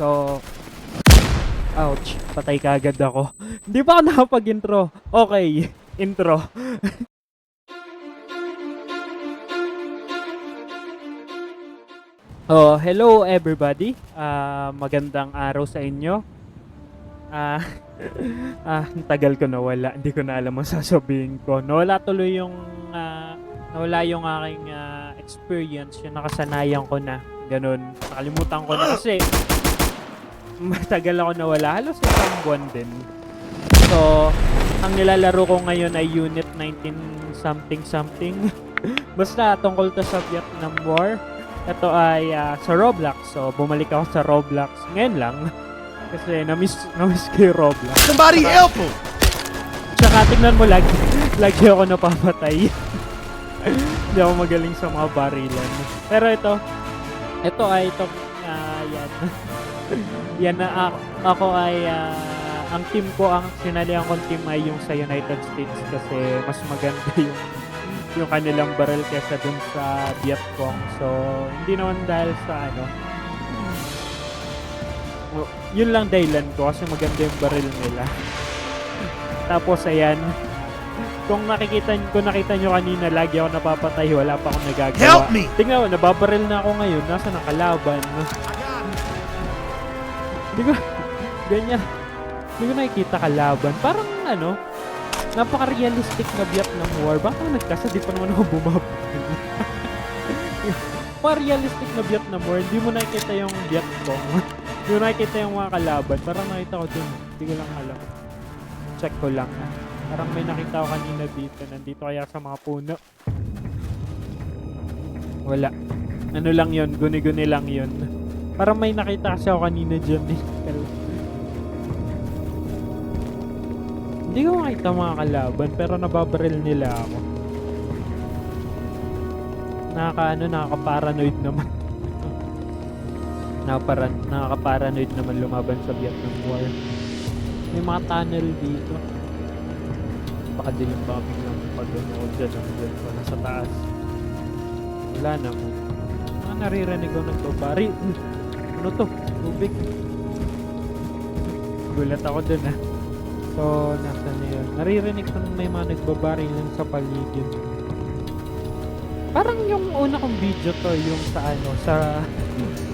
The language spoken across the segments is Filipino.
So, ouch, patay ka agad ako. Hindi pa ako nakapag-intro. Okay, intro. oh, hello everybody. Ah, magandang araw sa inyo. Ah, ah, ang tagal ko nawala. Hindi ko na alam ang sasabihin ko. Nawala tuloy yung ah, nawala yung aking ah, experience, yung nakasanayan ko na. Ganun. Nakalimutan ko na kasi matagal ako nawala. Halos isang buwan din. So, ang nilalaro ko ngayon ay Unit 19 something something. Basta tungkol to sa Vietnam War. Ito ay ah, sa Roblox. So, bumalik ako sa Roblox ngayon lang. Kasi na-miss, na-miss ko yung Roblox. Somebody help him! Tsaka tingnan mo, lagi, lagi ako napapatay. Hindi ako magaling sa mga barilan. Pero ito, ito ay ito, ah, yan. yan na ako, ako ay, ah, ang team ko, ang sinalihan kong team ay yung sa United States kasi mas maganda yung yung kanilang barrel kesa dun sa Vietcong. So, hindi naman dahil sa ano, Oh, yun lang dahilan ko kasi maganda yung baril nila. Tapos ayan, kung nakikita kung nakita nyo kanina lagi ako napapatay, wala pa akong nagagawa. Help me! Tingnan mo, nababaril na ako ngayon, nasa ng kalaban. Hindi ko, ganyan. Hindi ko nakikita kalaban. Parang ano, napaka-realistic na Vietnam War. Baka nagkasa, di pa naman ako bumabaril. Pa-realistic na Vietnam War, hindi mo nakikita yung Vietcong. Hindi mo nakikita yung mga kalaban. Parang nakita ko dun. Hindi ko lang alam. Check ko lang. ha. Parang may nakita ko kanina dito. Nandito kaya sa mga puno. Wala. Ano lang yon Guni-guni lang yon Parang may nakita kasi ako kanina dyan. eh. Hindi ko makita mga kalaban pero nababaril nila ako. Nakaka ano, nakaka-paranoid naman. Nakakaparan, nakaka-paranoid naman lumaban sa Vietnam War. May mga tunnel dito. Baka dilim ba biglang pag ano ko dyan ako dyan ko nasa taas. Wala naman. Mga naririnig ko nagbabari. Ano to? Tubig. Gulat ako dun ah. So, nasa na yun? Naririnig ko may mga nagbabarilan sa paligid. Parang yung una kong video to, yung sa ano, sa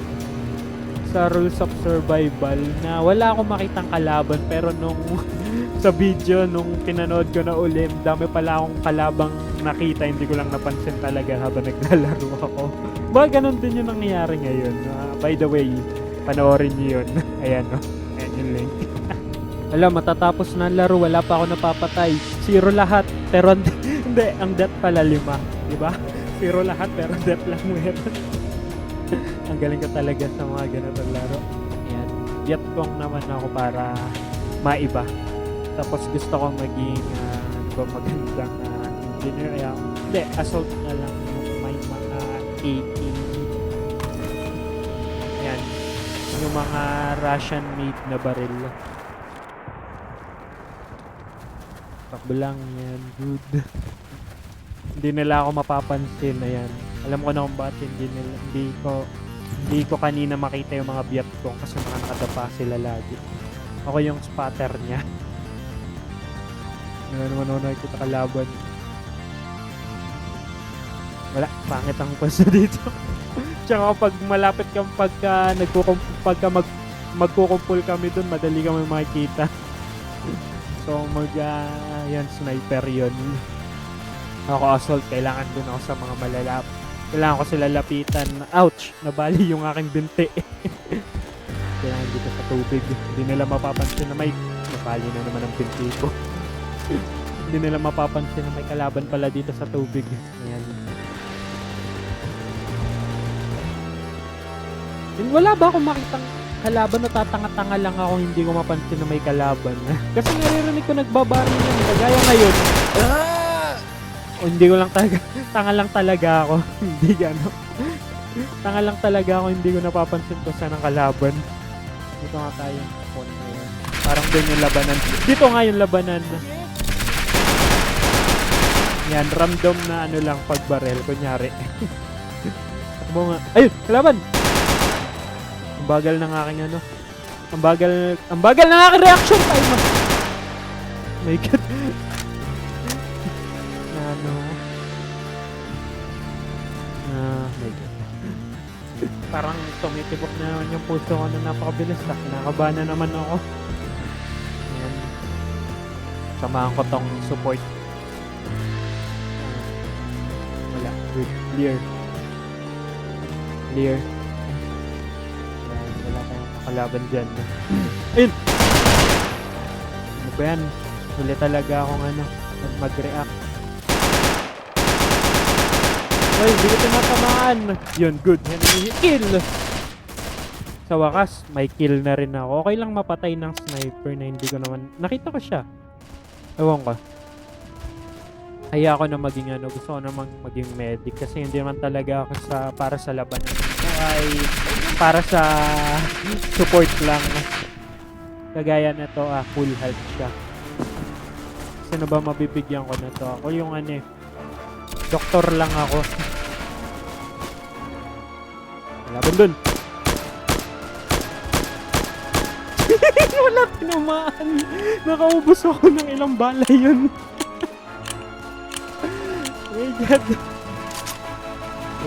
sa rules of survival na wala akong makitang kalaban pero nung sa video nung pinanood ko na ulit dami pala akong kalabang nakita hindi ko lang napansin talaga habang naglalaro ako. Ba ganun din yung nangyayari ngayon. Ah, by the way panoorin niyo yun. Ayan no? Ayan yung link. Alam matatapos na laro wala pa ako napapatay. Zero lahat pero hindi, ang death pala lima di ba? Zero lahat pero death lang meron. Ang galing ko talaga sa mga ganitong laro. Ayan. Vietcong naman ako para maiba. Tapos gusto ko maging uh, ba, magandang ah, engineer. Ayan. Hindi, assault na lang yung may mga AK. Ayan. Yung mga Russian made na baril. Takbo lang yan. Good. hindi nila ako mapapansin. Ayan. Alam ko na kung bakit hindi nila, hindi ko hindi ko kanina makita yung mga Vietcong kasi mga nakadapa sila lagi. Ako yung spotter niya. Wala naman ako nakikita kalaban. Wala, pangit ang pwesto dito. Tsaka pag malapit ka pagka nagkukum pagka mag magkukumpul kami dun, madali kami makikita. so mag ah, yan sniper yun. Ako assault, kailangan dun ako sa mga malalap. Kailangan ko sila lapitan. Ouch! Nabali yung aking binti. kailangan dito sa tubig. Hindi nila mapapansin na may nabali na naman ang binti ko. Hindi nila mapapansin na may kalaban pala dito sa tubig. Ayan. Yun, Wala ba akong makitang kalaban na tatanga-tanga lang ako hindi ko mapansin na may kalaban. Kasi naririnig ko nagbabari yan. Kagaya ngayon, Ah! o hindi ko lang talaga, tanga lang talaga ako. hindi gano. tanga lang talaga ako, hindi ko napapansin kung saan ang kalaban. Dito nga tayo. Parang doon yung labanan. Dito nga yung labanan. Yan, random na ano lang pagbarel, kunyari. Takbo nga. Ayun, kalaban! Ang bagal ng aking ano. Ang bagal, ang bagal ng aking reaction time. ah. My God. ano? Ah, my God. Parang tumitibok na naman yung puso ko na napakabilis. Ah. Kinakabahan na naman ako. Ayan. Samahan ko tong support. Wala. Good. Clear. Clear. Makalaban dyan. Ayun! Ano ba yan? Huli talaga akong ano, mag-react. Ay, hindi ko tinatamaan. Yun, good. Kill! Sa wakas, may kill na rin ako. Okay lang mapatay ng sniper na hindi ko naman... Nakita ko siya. Ewan ko. Kaya ako na maging ano, gusto ko namang maging medic kasi hindi naman talaga ako sa para sa labanan. Ay para sa support lang. Kagaya na to, ah, full health siya. Sino ba mabibigyan ko na to? Ako yung ano eh, doktor lang ako. Laban dun. Wala tinamaan. Nakaubos ako ng ilang bala yun. My God.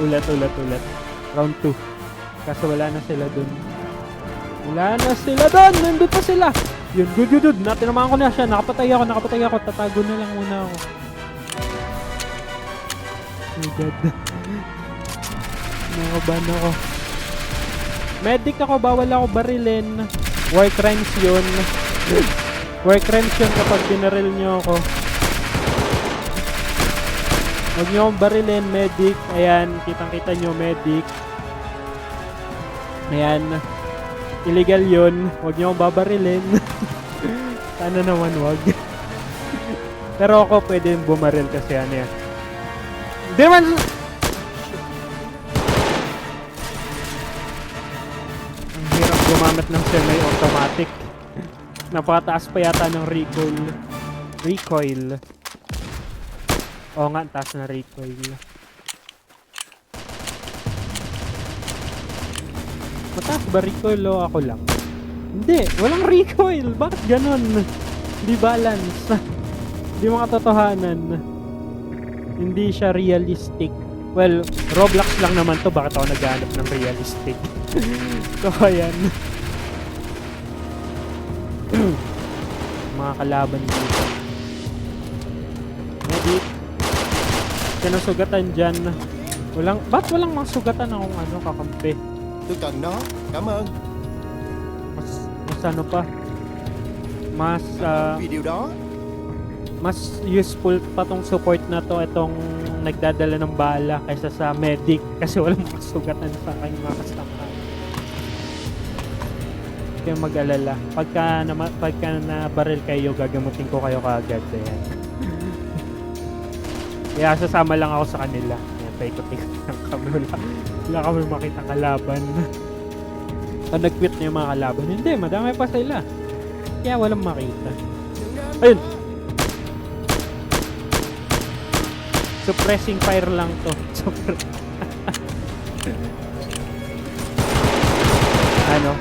Ulat, ulat, ulat. Round 2. Kaso wala na sila dun. Wala na sila dun! Nandun pa sila! Yun, good, good, good. Natinamaan ko na siya. Nakapatay ako, nakapatay ako. Tatago na lang muna ako. Oh God. Nakaban ako. Medic ako, bawal ako barilin. War crimes yun. War crimes yun kapag binaril nyo ako. Huwag nyo akong barilin, medic. Ayan, kitang-kita nyo, medic. Ayan. Illegal yun. Huwag nyo akong babarilin. Sana naman wag. Pero ako pwede bumaril kasi ano yan. Hindi naman... Ang hirap gumamit ng semi-automatic. Napakataas pa yata ng recoil. Recoil. Oo nga, taas na recoil. Mataas ba recoil o ako lang? Hindi, walang recoil. Bakit ganon? Hindi balance. Hindi makatotohanan. Hindi siya realistic. Well, Roblox lang naman to. Bakit ako naghanap ng realistic? so, ayan. Mga kalaban dito. Medic. Kanang sugatan dyan. Walang, ba't walang mga sugatan akong ano, kakampi? Tôi cần nó. Cảm ơn. Mas, mas ano pa? Mas, ah, Vì điều đó, mas useful pa tong support na to itong nagdadala ng bala kaysa sa medic kasi walang makasugatan sa akin mga kasama. Kayong mag-alala. Pagka, na, pagka na baril kayo, gagamutin ko kayo kaagad. Ayan. Kaya sasama lang ako sa kanila. Ayan, paikot-ikot lang kami. Wala kami makita kalaban. Pag nag-quit na yung mga kalaban, hindi, madami pa sila. Kaya walang makita. Ayun! Suppressing fire lang to. Suppre- ano?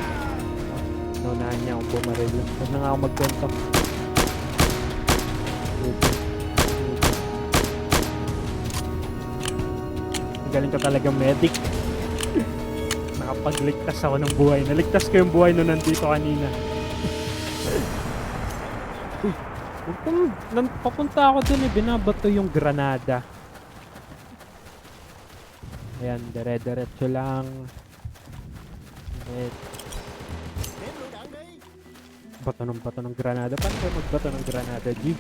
Naunahan niya akong bumaril. Huwag na nga ako magkwento. Galing ka talaga medic. Nakapagligtas ako ng buhay. Naligtas ko yung buhay nung nandito kanina. Kung nan, papunta ako dun eh, binabato yung granada. Ayan, dire-diretso lang. Đi. Bato ng bato ng granada. Paano ba magbato ng granada, G?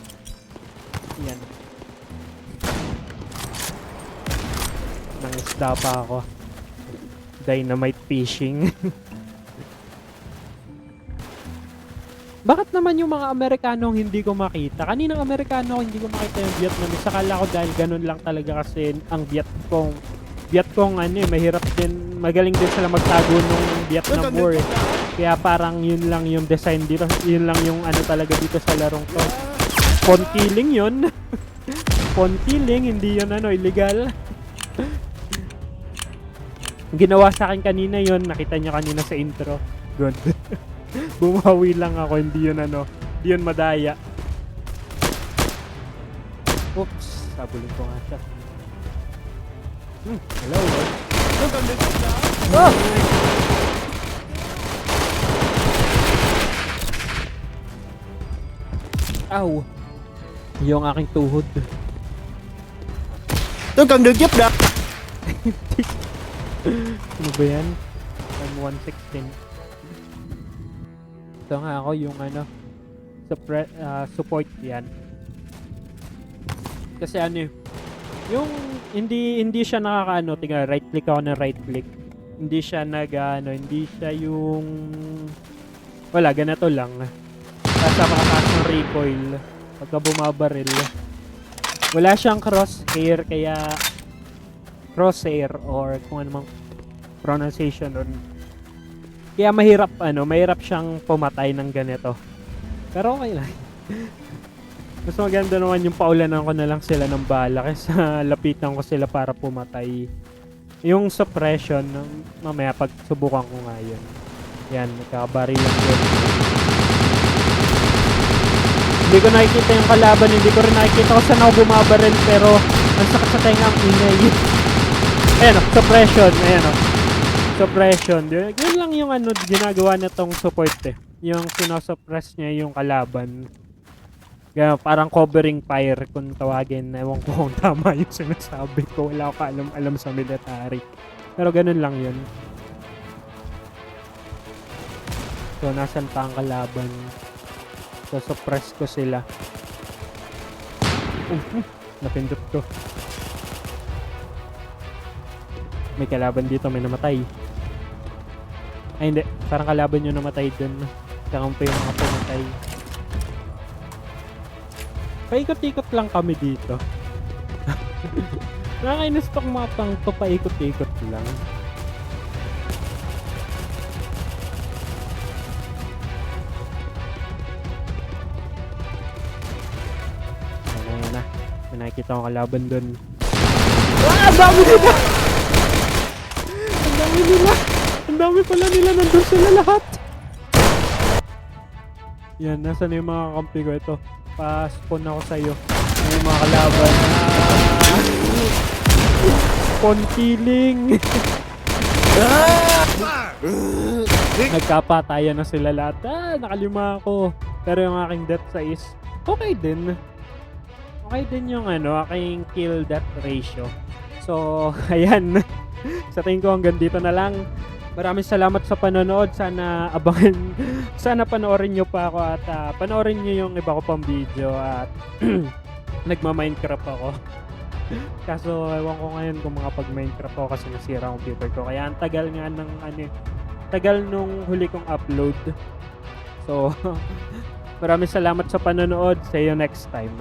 Yan. Nangisda pa ako. Dynamite fishing. Bakit naman yung mga Amerikano ang hindi ko makita? Kaninang Amerikano hindi ko makita yung Vietnamese. Akala ko dahil ganun lang talaga kasi ang Vietcong Vietcong ano eh, mahirap din, magaling din sila magtago nung Tôi Vietnam War eh. Kaya parang yun lang yung design dito. Yun lang yung ano talaga dito sa larong to. Pawn killing yun. Pawn killing, hindi yun ano, illegal. Ginawa sa akin kanina yon nakita niyo kanina sa intro. Good. Bumawi lang ako, hindi yun ano, hindi yun madaya. Oops, sabulin ko nga siya. Hmm, hello. Oh! Ow! Yung aking tuhod. Tôi cần được giúp đỡ. Ano ba yan? M116. Ito nga ako yung ano, suppre- ah, support yan. Kasi ano eh, yung hindi hindi siya nakakaano, tinga right click ako ng right click. Hindi siya nag ano, hindi siya yung wala ganito lang. Basta makataas ng recoil pagka bumabaril. Wala siyang crosshair kaya crosshair or kung ano mang pronunciation nun. Kaya mahirap ano, mahirap siyang pumatay ng ganito. Pero okay lang. Mas maganda naman yung paulanan ko na lang sila ng bala kaysa lapitan ko sila para pumatay. Yung suppression, mamaya pag subukan ko nga yun. Yan, nakabari lang yun. Hindi ko nakikita yung kalaban, hindi ko rin nakikita kung saan ako bumabaril pero ang sakit sa tenga ang ingay. Ayan o, suppression, ayan o. Suppression. Yun, lang yung ano, ginagawa na tong support eh. Yung sinosuppress niya yung kalaban. Kaya parang covering fire kung tawagin. Ewan ko kung tama yung sinasabi ko. Wala ako alam, alam sa military. Pero ganun lang yun. So, nasan pa ang kalaban? So, suppress ko sila. Uh, napindot ko. May kalaban dito, may namatay. Ay, hindi. Parang kalaban yung namatay dun. Pa yung mga pumatay. Paikot-ikot lang kami dito. Nakakainis tong mapang to, paikot-ikot lang. Ayan na. May nakikita ko kalaban dun. Ah! Dami nila! Dami nila! Ang dami pala nila nandun sila lahat! Yan, nasa na yung mga kampi ko ito? Pa-spawn ako sa'yo. Ano yung mga kalaban? Ah! Spawn killing! Nagkapatayan na sila lahat. Ah, nakalima ako. Pero yung aking death sa is okay din. Okay din yung ano, aking kill death ratio. So, ayan. sa tingin ko hanggang dito na lang. Maraming salamat sa panonood. Sana abangan, sana panoorin nyo pa ako at ah, panoorin nyo yung iba ko pang video at nagma-Minecraft ako. Kaso ewan ko ngayon kung makapag-Minecraft ako kasi nasira ang computer ko. Kaya ang tagal nga ng ano, eh, tagal nung huli kong upload. So, maraming salamat sa panonood. See you next time.